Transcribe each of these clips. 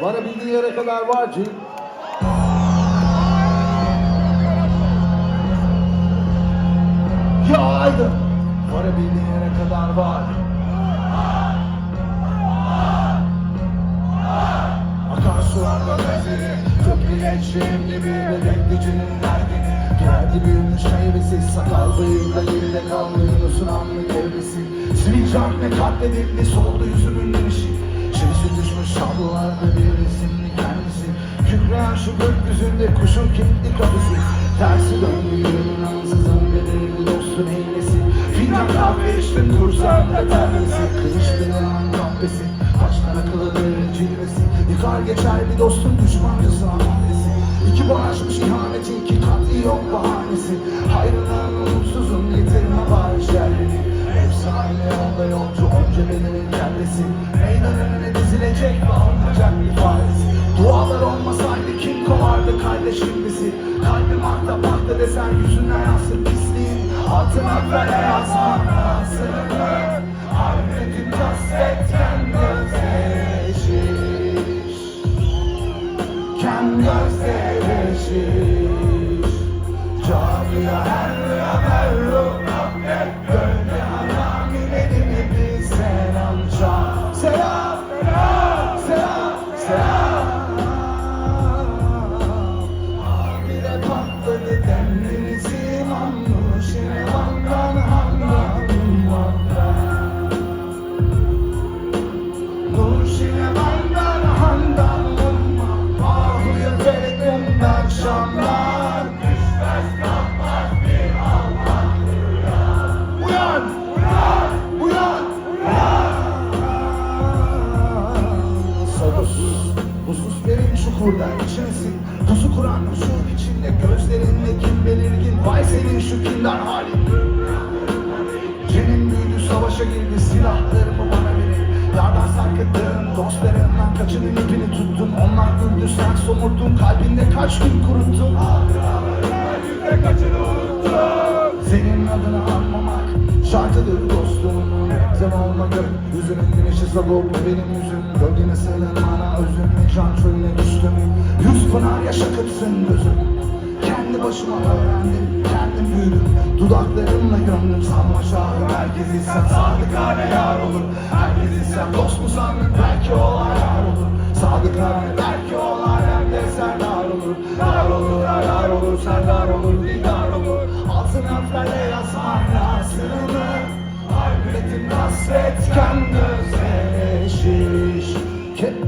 Varabildiğin yere kadar var Cin. Ya Aydın. Varabildiğin yere kadar var. Akarsularla benzeri Tıpkı gençliğim gibi bebek gücünün derdini Geldi büyümüş meyvesi Sakal bıyığında geride kaldı Yunus'un anlık evresi Sivilcan ne katledildi Soldu yüzümün dönüşü tablolarda bir resimli kendisi. Kükreyen şu gökyüzünde kuşun kilitli kapısı Tersi döndü yürümün ansızın belirli dostun eylesi Fincan kahve içtim kursağımda terlisi Kılıç denen kahvesi. Baştan akılıdır cilvesi. Yıkar geçer bir dostun düşmancısı hamlesi İki bulaşmış ihanetin ki katli yok bahanesi. Hayrından umutsuzun yitirme var şerrini Efsane yolda yolcu onca bedenin önüne ve alınacak bir faresi Dualar olmasaydı kim kovardı kardeşim bizi? Kalbim akta bakta desen yüzüne yansır pisliğin. Altına böyle yazman asırını Ahmet'in kastetken çukurdan içmesin Pusu kuran huzur içinde. Gözlerinde kim belirgin Vay senin şu kindar halin. Cenin büyüdü savaşa girdi. Silahlarımı bana verin. Yardan sarkıttın dostlarından kaçının ipini tuttun Onlar güldü sen somurtun kalbinde kaç gün kuruttun? Senin adını anmamak şartıdır dostum. Ekran olmadı yüzünün güneşi sabuk benim yüzüm. Gölgene sığınan bana özüm ekran çölüne düştüm. Yüz pınar yaşatırsın gözüm. Kendi başıma öğrendim kendim büyüdüm. Dudaklarımla gönlüm sanma şahı. Herkes insan sadık hale yar olur. Herkes insan dost mu sandın belki o ayar olur. Sadık hale belki o alem de serdar olur. Dar olur ayar olur. Serdar olur didar olur. Altına fele yazman lazımı Halbetin hasretken gözleşiş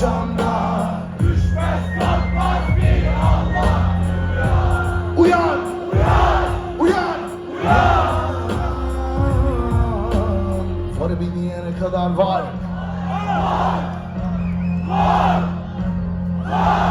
şamda Düşmez kalkmaz bir Allah. Uyan Uyan Uyan Uyan. Var beni yere kadar var. Var Var Var, var.